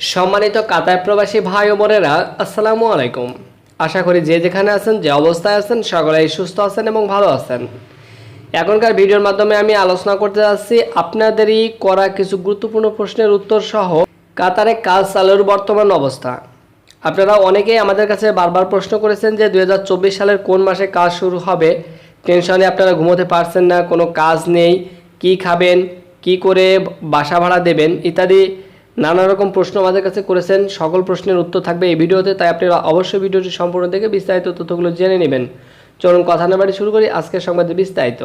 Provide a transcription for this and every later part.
সম্মানিত কাতার প্রবাসী ভাই ও বোনেরা, আসসালামু আলাইকুম। আশা করি যে যেখানে আছেন, যে অবস্থায় আছেন, সকলেই সুস্থ আছেন এবং ভালো আছেন। এখনকার ভিডিওর মাধ্যমে আমি আলোচনা করতে যাচ্ছি আপনাদেরই করা কিছু গুরুত্বপূর্ণ প্রশ্নের উত্তর সহ কাতারে কাজ চালুর বর্তমান অবস্থা। আপনারা অনেকেই আমাদের কাছে বারবার প্রশ্ন করেছেন যে দু হাজার চব্বিশ সালের কোন মাসে কাজ শুরু হবে। টেনশনে আপনারা ঘুমোতে পারছেন না, কোনো কাজ নেই, কি খাবেন, কি করে বাসা ভাড়া দেবেন, ইত্যাদি নানা রকম প্রশ্ন আমাদের কাছে করেছেন। সকল প্রশ্নের উত্তর থাকবে এই ভিডিওতে, তাই আপনারা অবশ্যই ভিডিওটি সম্পূর্ণ দেখে বিস্তারিত তথ্যগুলো জেনে নেবেন। চলুন কথা না শুরু করি আজকের সংবাদে বিস্তারিত।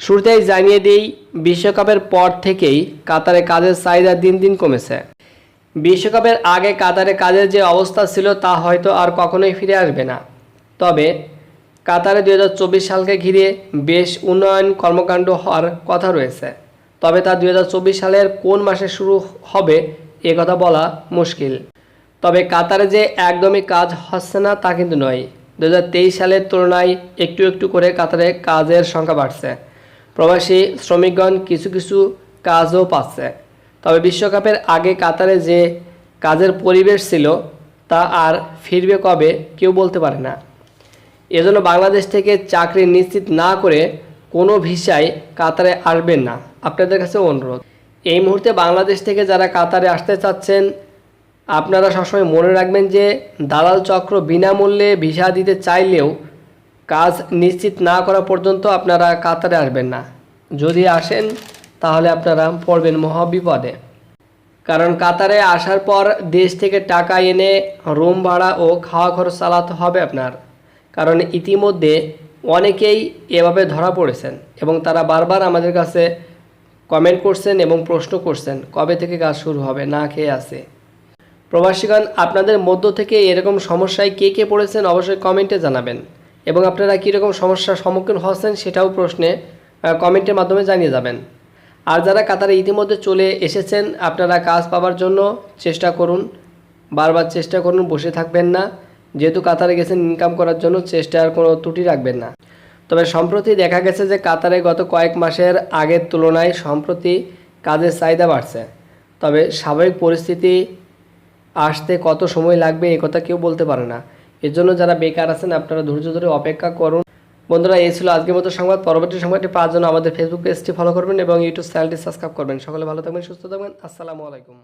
শুরুতেই জানিয়ে দিই, বিশ্বকাপের পর থেকেই কাতারে কাজের চাহিদা দিন দিন কমেছে। বিশ্বকাপের আগে কাতারে কাজের যে অবস্থা ছিল তা হয়তো আর কখনোই ফিরে আসবে না। তবে কাতারে দু হাজার চব্বিশ সালকে ঘিরে বেশ উন্নয়ন কর্মকাণ্ড হওয়ার কথা রয়েছে। তবে তা দুই হাজার চব্বিশ সালের কোন মাসে শুরু হবে, এ কথা বলা মুশকিল। তবে কাতারে যে একদমই কাজ হচ্ছে না, তা কিন্তু নয়। দু সালের তুলনায় একটু একটু করে কাতারে কাজের সংখ্যা বাড়ছে। প্রবাসী শ্রমিকগণ কিছু কিছু কাজও পাচ্ছে। তবে বিশ্বকাপের আগে কাতারে যে কাজের পরিবেশ ছিল, তা আর ফিরবে কবে, কেউ বলতে পারে না। এজন্য বাংলাদেশ থেকে চাকরি নিশ্চিত না করে কোনো ভিসায় কাতারে আসবেন না। আপনাদের কাছে অনুরোধ। এই মুহূর্তে বাংলাদেশ থেকে যারা কাতারে আসতে চাচ্ছেন, আপনারা সবসময় মনে রাখবেন যে দালাল চক্র বিনামূল্যে ভিসা দিতে চাইলেও কাজ নিশ্চিত না করা পর্যন্ত আপনারা কাতারে আসবেন না। যদি আসেন, তাহলে আপনারা পড়বেন মহাবিপদে। কারণ কাতারে আসার পর দেশ থেকে টাকা এনে রুম ভাড়া ও খাওয়া খরচ চালাতে হবে আপনার। কারণ ইতিমধ্যে অনেকেই এভাবে ধরা পড়েছেন এবং তারা বারবার আমাদের কাছে কমেন্ট করছেন এবং প্রশ্ন করছেন, কবে থেকে কাজ শুরু হবে, না খেয়ে আছে? প্রবাসীগণ, আপনাদের মধ্য থেকে এরকম সমস্যায় কে কে পড়েছেন অবশ্যই কমেন্টে জানাবেন। এবং আপনারা কীরকম সমস্যার সম্মুখীন হচ্ছেন সেটাও প্রশ্নে কমেন্টের মাধ্যমে জানিয়ে যাবেন। আর যারা কাতারে ইতিমধ্যে চলে এসেছেন, আপনারা কাজ পাওয়ার জন্য চেষ্টা করুন। বারবার চেষ্টা করুন, বসে থাকবেন না। যেহেতু কাতারে গেছেন ইনকাম করার জন্য চেষ্টার কোনো ত্রুটি রাখবেন না। তবে সম্প্রতি দেখা গেছে যে কাতারে গত কয়েক মাসের আগের তুলনায় সম্প্রতি কাজের চাহিদা বাড়ছে। তবে স্বাভাবিক পরিস্থিতি আসতে কত সময় লাগবে এ কথা কেউ বলতে পারে না। এর জন্য যারা বেকার আছেন আপনারা ধৈর্য ধরে অপেক্ষা করুন। বন্ধুরা, এই ছিল আজকের মতো সংবাদ। পরবর্তী সংবাদটি পাওয়ার জন্য আমাদের ফেসবুক পেজটি ফলো করবেন এবং ইউটিউব চ্যানেলটি সাবস্ক্রাইব করবেন। সকলে ভালো থাকবেন, সুস্থ থাকবেন। আসসালামু আলাইকুম।